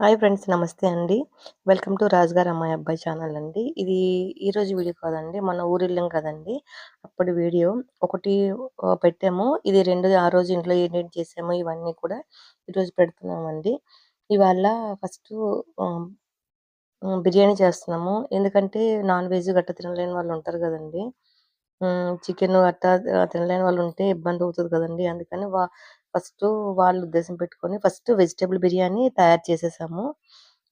Hi friends నమస్తే అండి. Welcome to రాజుగారు అమ్మాయి అబ్బాయి ఛానల్ అండి. ఇది ఈరోజు వీడియో కాదండి మన ఊరిల్లం కదండి. అప్పటి వీడియో ఒకటి పెట్టాము. ఇది రెండు ఆ రోజు ఇంట్లో ఏంటేంటి చేసాము ఇవన్నీ కూడా ఈరోజు పెడుతున్నామండి. ఇవాళ ఫస్ట్ బిర్యానీ చేస్తున్నాము. ఎందుకంటే నాన్ వెజ్ గట్ట తినలేని వాళ్ళు ఉంటారు కదండి. చికెన్ గట్టా తినలేని వాళ్ళు ఉంటే ఇబ్బంది అవుతుంది కదండి. అందుకని వా ఫస్ట్ వాళ్ళు ఉద్దేశం పెట్టుకొని ఫస్ట్ వెజిటేబుల్ బిర్యానీ తయారు చేసేసాము.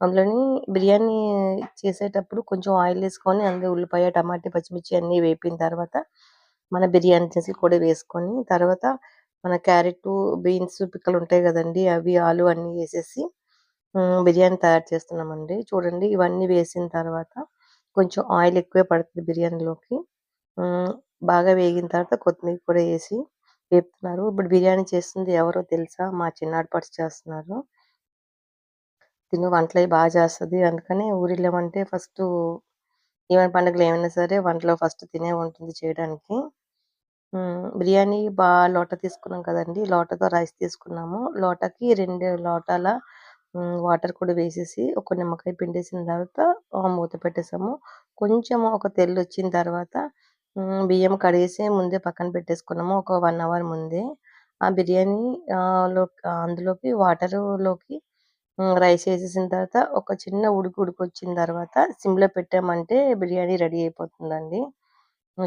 అందులోని బిర్యానీ చేసేటప్పుడు కొంచెం ఆయిల్ వేసుకొని అందులో ఉల్లిపాయ టమాటా పచ్చిమిర్చి అన్ని వేపిన తర్వాత మన బిర్యానీ చేసి కూడా వేసుకొని తర్వాత మన క్యారెట్ బీన్స్ పిక్కలు ఉంటాయి కదండి అవి ఆలు అన్ని వేసేసి బిర్యానీ తయారు చేస్తున్నామండి. చూడండి ఇవన్నీ వేసిన తర్వాత కొంచెం ఆయిల్ ఎక్కువే పడుతుంది బిర్యానీలోకి. బాగా వేగిన తర్వాత కొత్తిమీర కూడా వేసి వేపుతున్నారు ఇప్పుడు బిర్యానీ చేస్తుంది ఎవరో తెలుసా? మా చిన్నాడు పట్టు చేస్తున్నారు. తిను వంటలు అవి బాగా చేస్తుంది అందుకని ఊరిళ్ళమంటే ఫస్ట్ ఈవెన్ పండుగలు ఏమైనా సరే వంటలో ఫస్ట్ తినే ఉంటుంది చేయడానికి. బిర్యానీ బాగా లోట తీసుకున్నాం కదండి. లోటతో రైస్ తీసుకున్నాము. లోటకి రెండు లోటాల వాటర్ కూడా వేసేసి ఒక నిమ్మకాయ పిండేసిన తర్వాత మూత పెట్టేసాము. కొంచెం ఒక తెల్లు వచ్చిన తర్వాత బియ్యం కడిగేసి ముందే పక్కన పెట్టేసుకున్నాము. ఒక వన్ అవర్ ముందే. ఆ బిర్యానీ లో అందులోకి వాటర్లోకి రైస్ వేసేసిన తర్వాత ఒక చిన్న ఉడుకు ఉడుకు వచ్చిన తర్వాత సిమ్లో పెట్టామంటే బిర్యానీ రెడీ అయిపోతుందండి.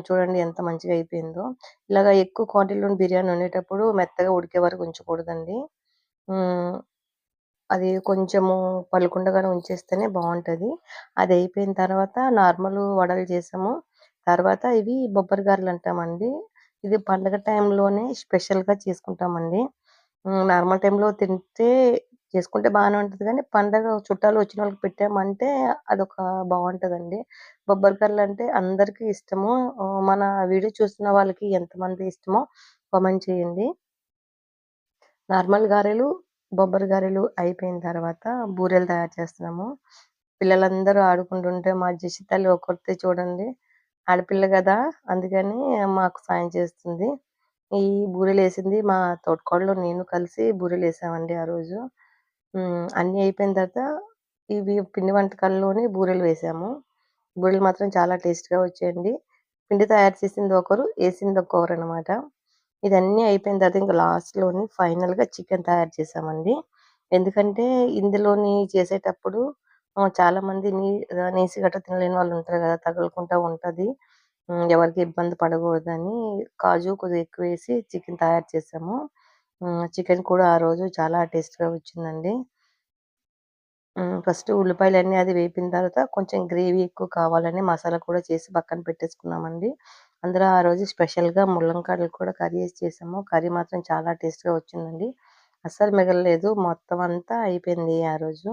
చూడండి ఎంత మంచిగా అయిపోయిందో. ఇలాగ ఎక్కువ క్వాంటిటీలో బిర్యానీ వండేటప్పుడు మెత్తగా ఉడికే వరకు ఉంచకూడదండి. అది కొంచెము పలుకుండగానే ఉంచేస్తేనే బాగుంటుంది. అది అయిపోయిన తర్వాత నార్మల్ వడలు చేసాము. తర్వాత ఇవి బొబ్బరి గారెలు అంటామండి. ఇది పండగ టైంలోనే స్పెషల్గా చేసుకుంటామండి. నార్మల్ టైంలో తింటే చేసుకుంటే బాగానే ఉంటుంది కానీ పండగ చుట్టాలు వచ్చిన వాళ్ళకి పెట్టామంటే అదొక బాగుంటదండి బొబ్బరి గారెలు అంటే అందరికీ ఇష్టము. మన వీడియో చూస్తున్న వాళ్ళకి ఎంతమంది ఇష్టమో కామెంట్ చేయండి. నార్మల్ గారెలు బొబ్బరి గారెలు అయిపోయిన తర్వాత బూరెలు తయారు చేస్తున్నాము. పిల్లలందరూ ఆడుకుంటుంటే మా జసి తల్లి ఒకరితే చూడండి. ఆడపిల్ల కదా! అందుకని మాకు సాయం చేస్తుంది. ఈ బూరెలు వేసింది మా తోటకోడలో నేను కలిసి బూరెలు వేసామండి ఆ రోజు. అన్నీ అన్ని అయిపోయిన తర్వాత ఇవి పిండి వంటకాల్లోనే బూరెలు వేసాము. బూరెలు మాత్రం చాలా టేస్ట్గా వచ్చాయండి. పిండి తయారు చేసింది ఒకరు వేసింది ఒకరు అనమాట ఇదన్నీ అయిపోయిన తర్వాత ఇంకా లాస్ట్లోని ఫైనల్గా చికెన్ తయారు చేసామండి. ఎందుకంటే ఇందులోని చేసేటప్పుడు చాలామంది చాలా మంది నీ ఆ, నీసి గట్ట తినలేని వాళ్ళు ఉంటారు కదా! తగులుకుంటా ఉంటది. ఎవరికి ఇబ్బంది పడకూడదని కాజు కొద్దిగా ఎక్కువ వేసి చికెన్ తయారు చేసాము. చికెన్ కూడా ఆ రోజు చాలా టేస్ట్గా వచ్చిందండి. ఫస్ట్ ఉల్లిపాయలన్నీ అది వేపిన తర్వాత కొంచెం గ్రేవీ ఎక్కువ కావాలని మసాలా కూడా చేసి పక్కన పెట్టేసుకున్నామండి. అందులో ఆ రోజు స్పెషల్గా ముల్లంకాడలు కూడా కర్రీ వేసి చేసాము. కర్రీ మాత్రం చాలా టేస్ట్గా వచ్చిందండి. అస్సలు మిగలలేదు. మొత్తం అంతా అయిపోయింది ఆ రోజు.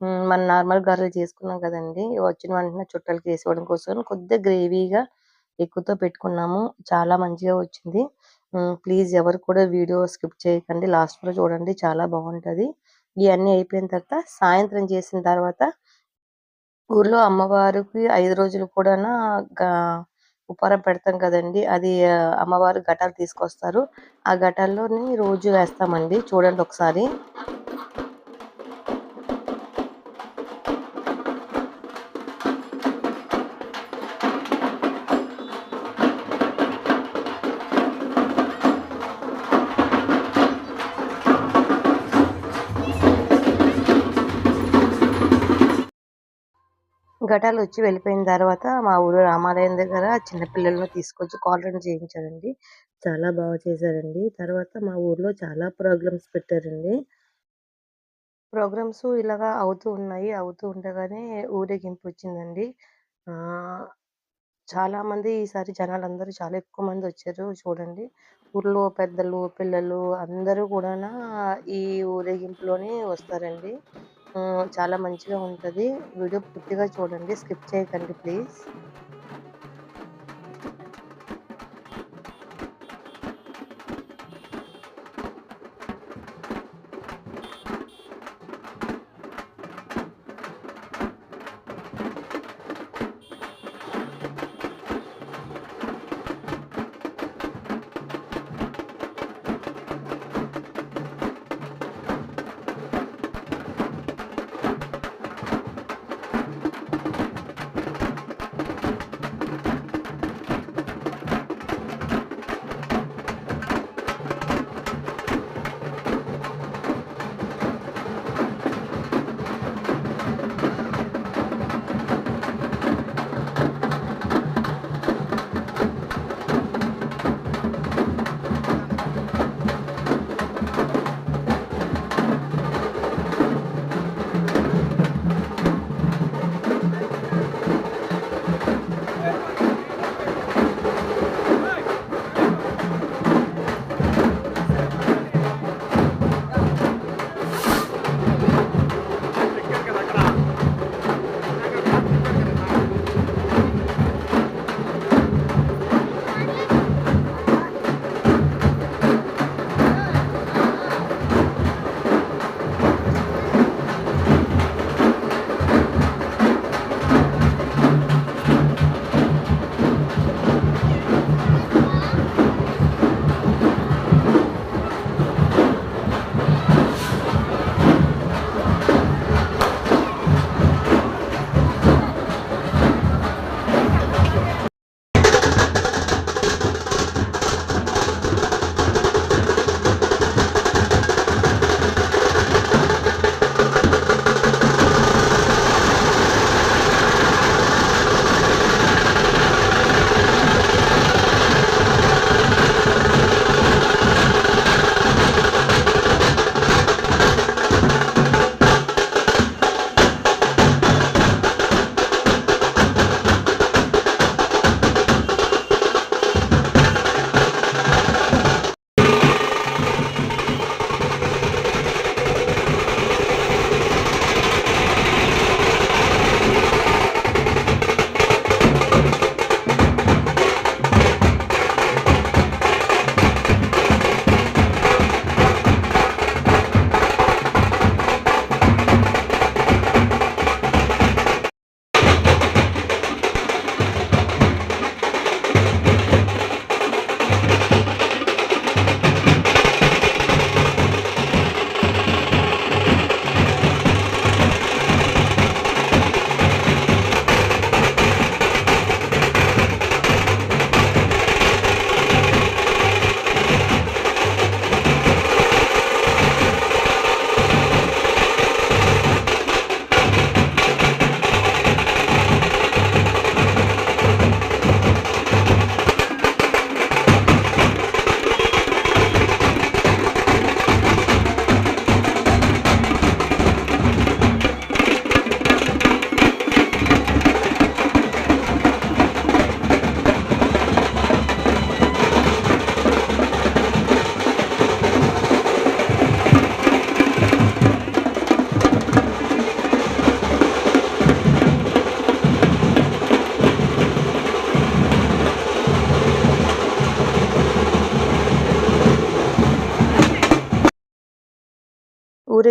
మనం నార్మల్ గారెలు చేసుకున్నాం కదండి. వచ్చిన వెంటనే చుట్టాలకి వేసుకోవడం కోసం కొద్దిగా గ్రేవీగా ఎక్కువతో పెట్టుకున్నాము. చాలా మంచిగా వచ్చింది. ప్లీజ్ ఎవరు కూడా వీడియో స్కిప్ చేయకండి. లాస్ట్లో చూడండి. చాలా బాగుంటుంది. ఇవన్నీ అయిపోయిన తర్వాత సాయంత్రం చేసిన తర్వాత ఊర్లో అమ్మవారికి ఐదు రోజులు కూడా ఉపహారం పెడతాం కదండి. అది అమ్మవారు ఘటాలు తీసుకొస్తారు. ఆ ఘటాల్లోని రోజు వేస్తామండి. చూడండి ఒకసారి. ఘటాలు వచ్చి వెళ్ళిపోయిన తర్వాత మా ఊరు రామాలయం దగ్గర చిన్నపిల్లలను తీసుకొచ్చి కాలర్ చేయించారండి. చాలా బాగా చేశారండి. తర్వాత మా ఊర్లో చాలా ప్రోగ్రామ్స్ పెట్టారండి. ప్రోగ్రామ్స్ ఇలాగా అవుతూ ఉన్నాయి. అవుతూ ఉండగానే ఊరేగింపు వచ్చిందండి. చాలామంది ఈసారి జనాలు అందరూ చాలా ఎక్కువ మంది వచ్చారు చూడండి. ఊర్లో పెద్దలు పిల్లలు అందరూ కూడా ఈ ఊరేగింపులోనే వస్తారండి. చాలా మంచిగా ఉంటుంది. వీడియో పూర్తిగా చూడండి. స్కిప్ చేయకండి ప్లీజ్.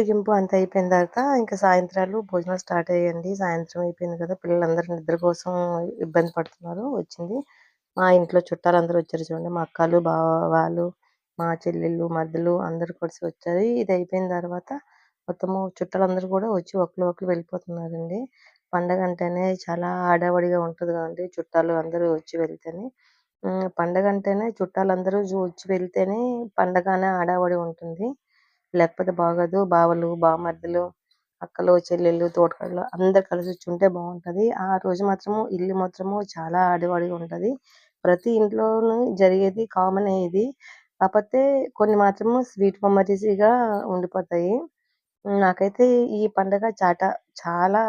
ఊరేగింపు అంత అయిపోయిన తర్వాత ఇంకా సాయంత్రాలు భోజనాలు స్టార్ట్ అయ్యండి సాయంత్రం అయిపోయింది కదా పిల్లలందరూ నిద్ర కోసం ఇబ్బంది పడుతున్నారు వచ్చింది. మా ఇంట్లో చుట్టాలు అందరూ వచ్చారు చూడండి. మా అక్కలు బావాలు మా చెల్లెళ్ళు మద్దలు అందరూ కలిసి వచ్చారు. ఇది అయిపోయిన తర్వాత మొత్తము చుట్టాలందరూ కూడా వచ్చి ఒకరు ఒకరు వెళ్ళిపోతున్నారండి. పండగ అంటేనే చాలా హడావిడిగా ఉంటుంది కదండి చుట్టాలు అందరూ వచ్చి వెళ్తేనే. పండగ అంటేనే చుట్టాలందరూ వచ్చి వెళ్తేనే పండగనే అనే ఉంటుంది. లేకపోతే బాగోదు. బావలు బామర్దులు అక్కలు చెల్లెళ్ళు తోటకళ్ళు అందరు కలిసి వచ్చి ఉంటే బాగుంటది. ఆ రోజు మాత్రము ఇల్లు మాత్రము చాలా ఆడివాడిగా ఉంటది. ప్రతి ఇంట్లోనూ జరిగేది కామన్ ఇది. కాకపోతే కొన్ని మాత్రము స్వీట్ మెమరీస్గా ఉండిపోతాయి. నాకైతే ఈ పండగ చాట చాలా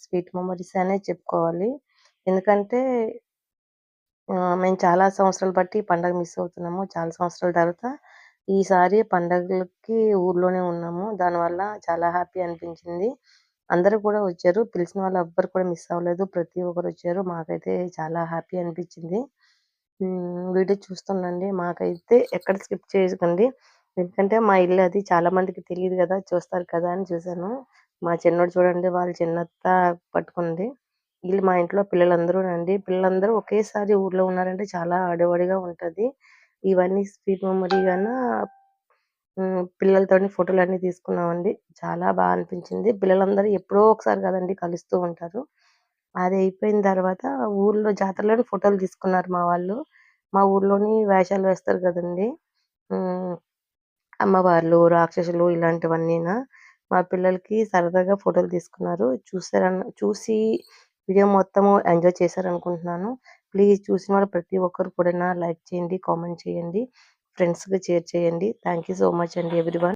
స్వీట్ మెమరీస్ అనే చెప్పుకోవాలి. ఎందుకంటే మేము చాలా సంవత్సరాలు బట్టి ఈ పండగ మిస్ అవుతున్నాము. చాలా సంవత్సరాల తర్వాత ఈసారి పండగలకి ఊర్లోనే ఉన్నాము. దానివల్ల చాలా హ్యాపీ అనిపించింది. అందరూ కూడా వచ్చారు. పిలిచిన వాళ్ళు ఎవ్వరు కూడా మిస్ అవ్వలేదు. ప్రతి ఒక్కరు వచ్చారు. మాకైతే చాలా హ్యాపీ అనిపించింది. వీడియో చూస్తుండండి. మాకైతే ఎక్కడ స్కిప్ చేయకండి. ఎందుకంటే మా ఇల్లు అది చాలా మందికి తెలియదు కదా. చూస్తారు కదా అని చూసాను మా చిన్నోడు చూడండి వాళ్ళ చిన్నత్త పట్టుకుంది. వీళ్ళు మా ఇంట్లో పిల్లలందరూ అండి పిల్లలందరూ ఒకేసారి ఊర్లో ఉన్నారంటే చాలా అడవడిగా ఉంటుంది. ఇవన్నీ స్వీట్ మెమరీ గాన పిల్లలతో పిల్లలతోని ఫోటోలు అన్ని తీసుకున్నామండి. చాలా బాగా అనిపించింది. పిల్లలందరూ ఎప్పుడో ఒకసారి కదండి కలుస్తూ ఉంటారు. అది అయిపోయిన తర్వాత ఊర్లో జాతరలోని ఫోటోలు తీసుకున్నారు మా వాళ్ళు. మా ఊర్లోని వేషాలు వేస్తారు కదండి. అమ్మవార్లు రాక్షసులు ఇలాంటివన్నీనా మా పిల్లలకి సరదాగా ఫోటోలు తీసుకున్నారు. చూసారన్న చూసి వీడియో మొత్తము ఎంజాయ్ చేశారనుకుంటున్నాను. ప్లీజ్ చూసిన వాళ్ళు ప్రతి ఒక్కరు కూడా లైక్ చేయండి కామెంట్ చేయండి ఫ్రెండ్స్కి షేర్ చేయండి. థ్యాంక్ యూ సో మచ్ అండి ఎవ్రీవన్.